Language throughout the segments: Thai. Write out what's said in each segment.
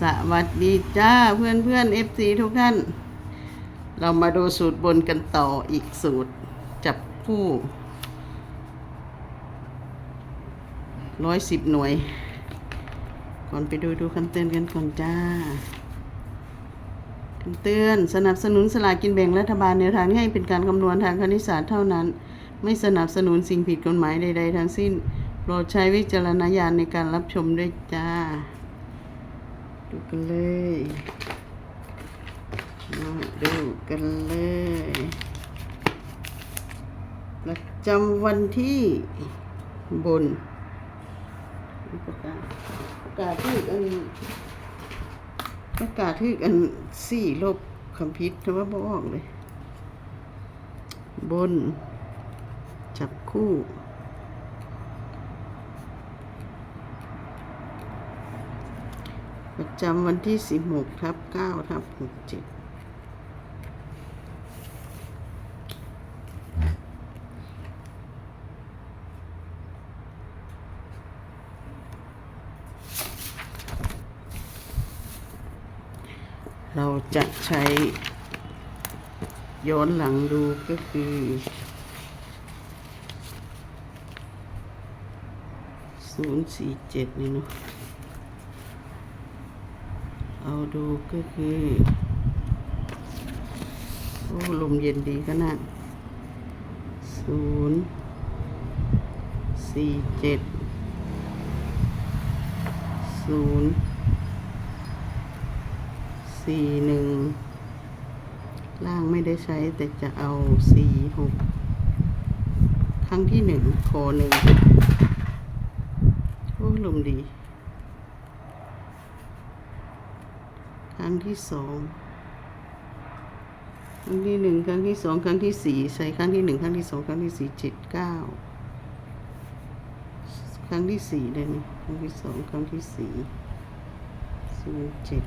สวัสดีจ้าเพื่อนเพื่อนเอฟซีทุกท่าน เรามาดูสูตรบนกันต่ออีกสูตร จับคู่ร้อยสิบหน่วย ก่อนไปดูดูคำเตือนกันก่อนจ้าคำเตือนสนับสนุนสลากินแบ่งรัฐบาลแนวทางให้เป็นการคำนวณทางคณิตศาสตร์เท่านั้น ไม่สนับสนุนสิ่งผิดกฎหมายใด ๆ ทั้งสิ้นโปรดใช้วิจารณญาณในการรับชมด้วยจ้า ดูกันเลยมาดูกันเลยประจำวันที่บนประกาศประกาศที่อันประกาศที่อันสี่ลบคำพิษแต่ว่าบออกเลย บน จับคู่ ประจำวันที่สิบหกทับเก้าทับหกเจ็ดเราจะใช้ย้อนหลังดูก็คือศูนย์สี่เจ็ดนี่เนาะ เอาดูก็คือ โอ้ลมเย็นดีขนาดศูนย์สี่เจ็ดศูนย์สี่หนึ่งล่างไม่ได้ใช้แต่จะเอาสี่หกครั้งที่หนึ่งโคหนึ่งโอ้ลมดี รั้งที่สองครั้งที่หนึ่งครั้งที่สองครั้งที่สี่ใส่ครั้งที่หนึ่งครั้งที่สองครั้งที่สี่เจ็ดเก้าครั้งที่สี่เลยนี่ครั้งที่สองครั้งที่สี่ศูนย์เจ็ด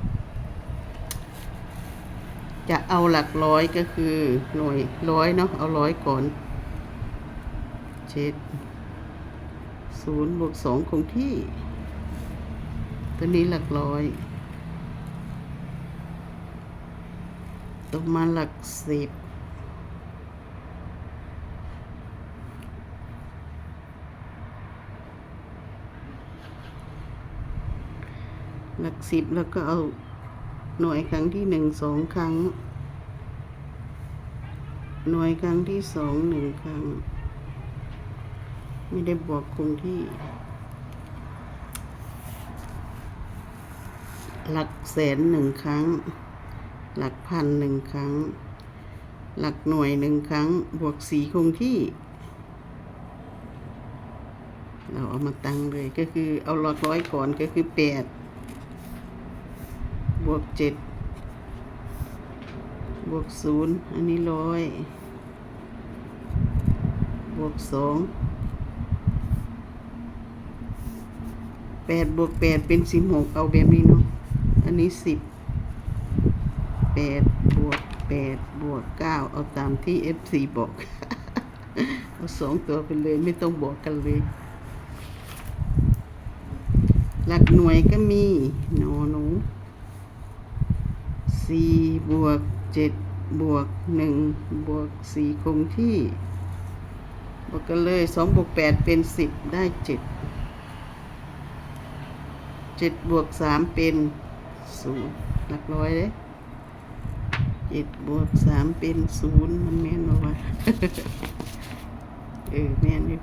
จะเอาหลักร้อยก็คือหน่วยร้อยเนาะเอาร้อยก่อนเจ็ดศูนย์บวกสองคงที่ ตัวนี้หลักร้อย ต่อมาหลักสิบหลักสิบแล้วก็เอาหน่วยครั้งที่หนึ่งสองครั้ง หน่วยครั้งที่สองหนึ่งครั้ง ไม่ได้บวกคงที่ หลักแสนหนึ่งครั้ง หลักพันหนึ่งครั้ง หลักหน่วยหนึ่งครั้ง บวกสีคงที่ เราเอามาตั้งเลยก็คือเอาหลักร้อยก่อนก็คือแปดบวกเจ็ดบวกศูนย์อันนี้ร้อยบวกสองแปดบวกแปดเป็นสิบหกเอาแบบนี้เนาะอันนี้สิบ แปดบวกแปดบวกเก้าเอาตามที่ FC บอก เอาสองตัวไปเลยไม่ต้องบอกกันเลย หลักหน่วยก็มีหนอหนูสี่บวกเจ็ดบวกหนึ่งบวกสี่คงที่บวกกันเลยสองบวกแปดเป็นสิบได้เจ็ดเจ็ดบวกสามเป็นศูนย์หลักร้อยเลย เจ็ดบวกสามเป็นศูนย์มันแม่นบ่วะเออแม่นอยู่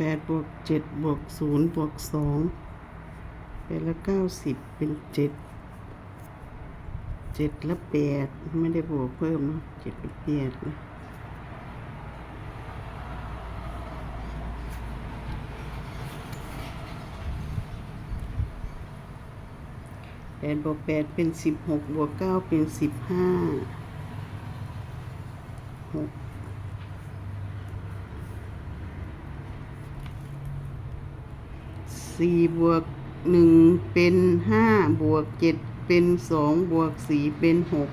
แปดบวกเจ็ดบวกศูนย์บวกสองแปดละเก้าสิบเป็นเจ็ดเจ็ดละแปดไม่ได้บวกเพิ่มเนาะเจ็ดละแปดนะแปดบวกแปดเป็นสิบหกบวกเก้าเป็นสิบห้าหก สี่บวกหนึ่งเป็นห้าบวกเจ็ดเป็นสองบวกสี่เป็นหก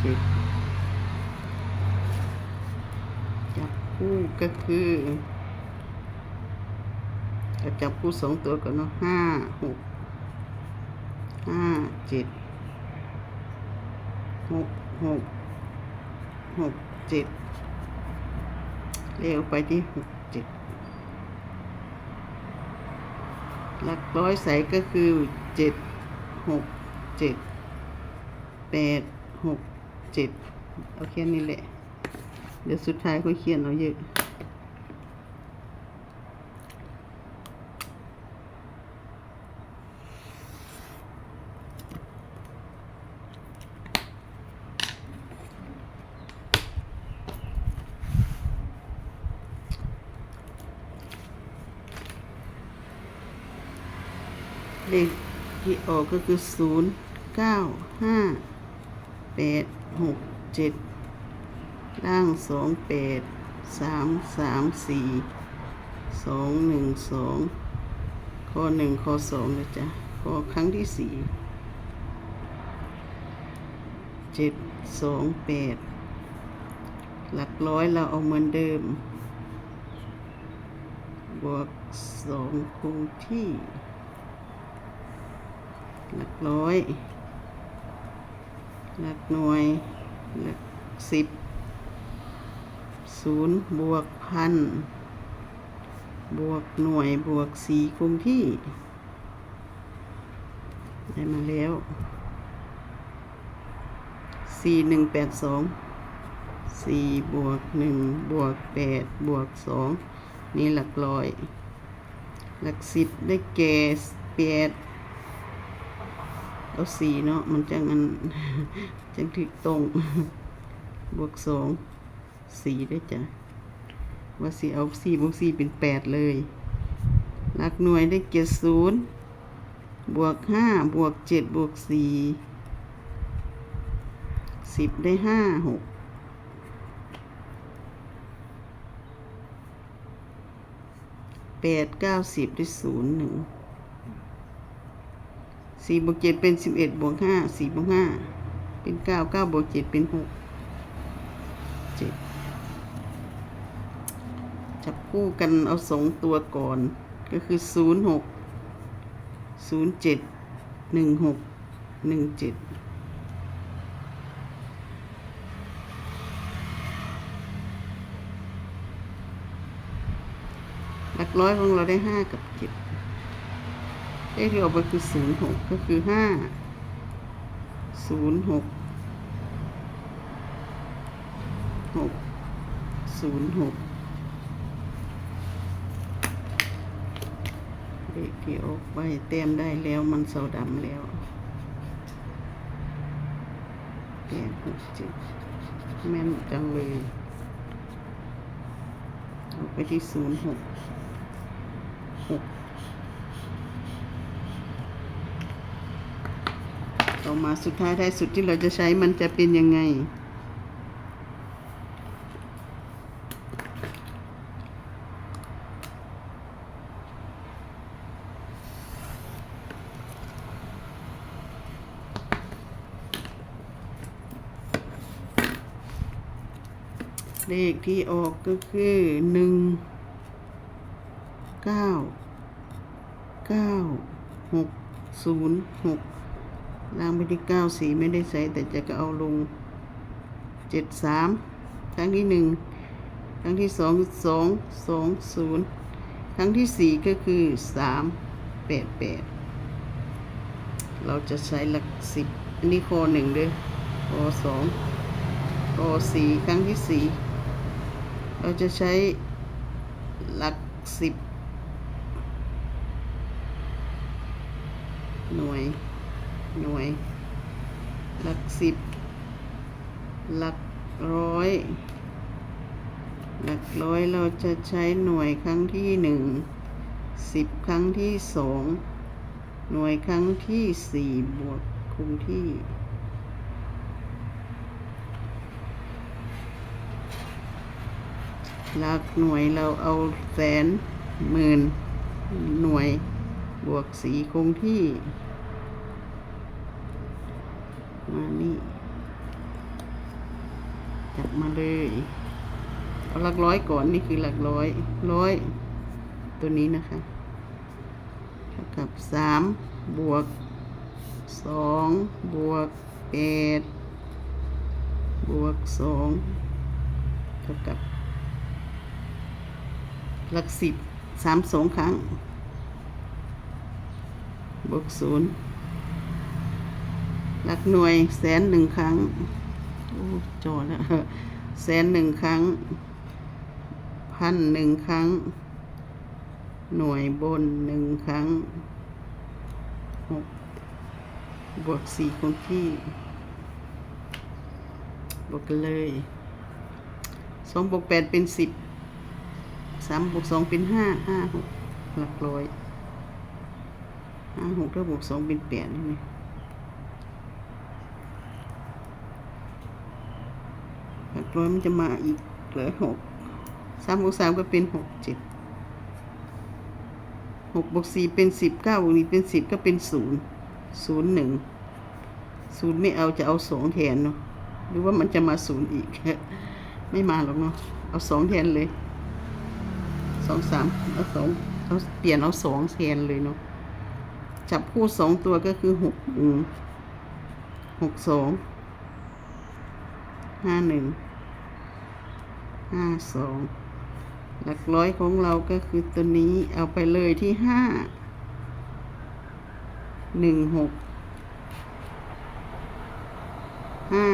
เจ็ดจับคู่ก็คือเอาจับคู่สองตัวก่อนเนาะห้าหกห้าเจ็ดหกหกหกเจ็ดเร็วไปที่หกเจ็ด หลักร้อยใสก็คือเจ็ดหกเจ็ดแปดหกเจ็ดเอาแค่นี้แหละ เดี๋ยวสุดท้ายค่อยเขียนเอาเยอะ เลข ที่ออกก็คือศูนย์เก้าห้าแปดหกเจ็ดล่างสองแปดสามสามสี่สองหนึ่งสองข้อหนึ่งข้อสองนะจ๊ะข้อครั้งที่สี่เจ็ดสองแปดหลักร้อยเราเอาเหมือนเดิม บวกสองคงที่ ร้อยหลักหน่วยหลักสิบศูนย์บวกพันบวกหน่วยบวกสี่คงที่ ได้มาแล้วสี่หนึ่งแปดสองสี่บวกหนึ่งบวกแปดบวกสองนี่หลักร้อย หลักสิบได้แก่แปด เอาสี่เนาะมันจังอันจังถึกตรง บวกสองสี่ได้จ้ะว่าสี่เอาสี่บวกสี่เป็นแปดเลย หลักหน่วยได้เจ็ดศูนย์บวกห้าบวกเจ็ดบวกสี่สิบได้ห้าหกแปดเก้าสิบได้ศูนย์หนึ่ง สี่บวกเจ็ดเป็นสิบเอ็ดบวกห้าสี่บวกห้าเป็นเก้าเก้าบวกเจ็ดเป็นหกเจ็ดจับคู่กันเอาสองตัวก่อน ก็คือศูนย์หกศูนย์เจ็ดหนึ่งหกหนึ่งเจ็ดหลักร้อยของเราได้ห้ากับเจ็ด เลขที่ออกมาคือศูนย์หกก็คือห้าศูนย์หกหกศูนย์หกเลขที่ออกไปเต็มได้แล้วมันเสาดำแล้วแปดหกเจ็ดแม่นจังเลยเอาไปที่ศูนย์หกหก ต่อมาสุดท้ายท้ายสุดที่เราจะใช้มันจะเป็นยังไง เลขที่ออกก็คือหนึ่งเก้าเก้าหกศูนย์หก ล่างไปที่เก้าสีไม่ได้ใส่แต่จะก็เอาลงเจ็ดสามครั้งที่หนึ่งครั้งที่สองสองสองศูนย์ครั้งที่สี่ก็คือสามแปดแปดเราจะใช้หลักสิบอันนี้โคหนึ่งด้วยโคสองโคสี่ครั้งที่สี่เราจะใช้หลักสิบหน่วย หน่วย หลักสิบ หลักร้อย หลักร้อยเราจะใช้หน่วยครั้งที่หนึ่งสิบครั้งที่สองหน่วยครั้งที่สี่บวกคงที่หลักหน่วยเราเอาแสนหมื่นหน่วยบวกสีคงที่ มานี่จับมาเลยเอาหลักร้อยก่อนนี่คือหลักร้อยร้อยตัวนี้นะคะเท่ากับสามบวกสองบวกแปดบวกสองเท่ากับ หลักสิบสามสองครั้งบวกศูนย์ หลักหน่วยแสนหนึ่งครั้งโอ้โจอแล้วแสนหนึ่งครั้ง พันหนึ่งครั้ง หน่วยบนหนึ่งครั้งหกบวกสี่คงที่บวกกันเลยสองบวกแปดเป็นสิบสามบวกสองเป็นห้าห้าหกหลักร้อยห้าหกถ้าบวกสองเป็นแปดนี่ไหมหลัก ร้อยมันจะมาอีกเหลือหกสามบวกสามก็เป็นหกเจ็ดหกบวกสี่เป็นสิบเก้าบวกนี้เป็นสิบก็เป็นศูนย์ศูนย์หนึ่งศูนย์ไม่เอาจะเอาสองแทนเนาะหรือว่ามันจะมาศูนย์อีกไม่มาหรอกเนาะเอาสองแทนเลยสองสามเอาสองเอาเปลี่ยนเอาสองแทนเลยเนาะจับคู่สองตัวก็คือหกหนึ่งหกสองห้าหนึ่ง ห้าสองหลักร้อยของเราก็คือตัวนี้เอาไปเลยที่ห้าหนึ่งหกห้า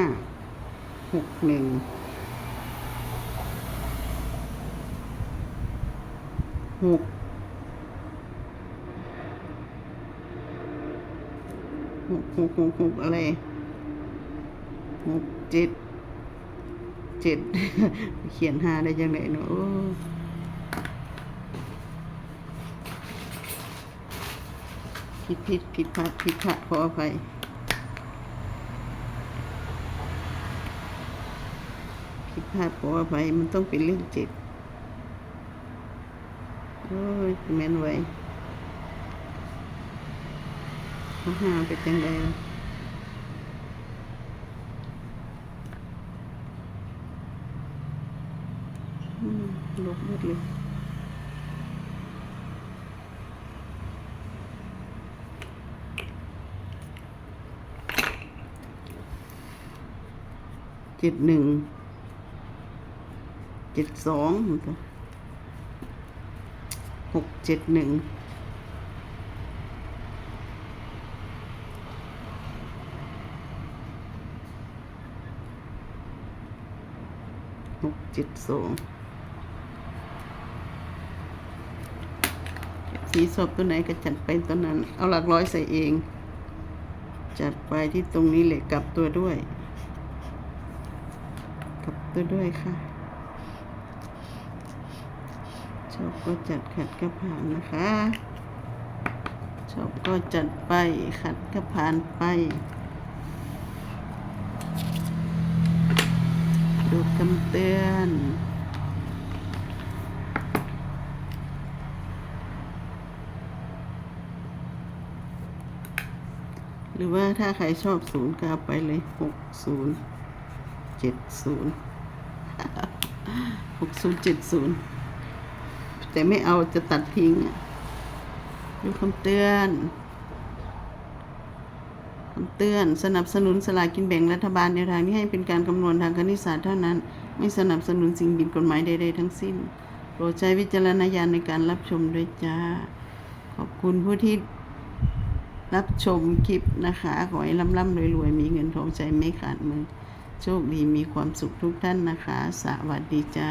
หกหนึ่งหกหกหกหกหกอะไรหกเจ็ด เจ็ดเขียนห้าได้ยังไงเนาะผิดผิดผิดพลาดผิดพลาดขออภัยผิดพลาดขออภัยมันต้องเป็นเลขเจ็ดโอ้ยแม่นไว้เขาหาไปจังไดล่ะ ลบหมดเลยเจ็ดหนึ่งเจ็ดสองหกเจ็ดหนึ่งหกเจ็ดสอง สีสอบตัวไหนก็จัดไปตัวนั้น เอาหลักร้อยใส่เอง จัดไปที่ตรงนี้เลยกลับตัวด้วย กลับตัวด้วยค่ะ ชอบก็จัดขัดก็ผ่านนะคะ ชอบก็จัดไปขัดก็ผ่านไป ดูคำเตือน รือว่าถ้าใครชอบศูนย์ก็ไปเลยหกศูนย์เจ็ดศูนย์หกศูนย์เจ็ดศูนย์แต่ไม่เอาจะตัดทิ้งอะดูคำเตือนคำเตือนสนับสนุนสลากกินแบ่งรัฐบาลในทางที่ให้เป็นการคำนวณทางคณิตศาสตร์เท่านั้น ไม่สนับสนุนสิ่งผิดกฎหมายใดๆทั้งสิ้น โปรดใช้วิจารณญาณในการรับชมด้วยจ้า ขอบคุณผู้ที่ รับชมคลิปนะคะ ขอให้ร่ำร่ำรวยๆมีเงินทองใจไม่ขาดมือ โชคดีมีความสุขทุกท่านนะคะ สวัสดีจ้า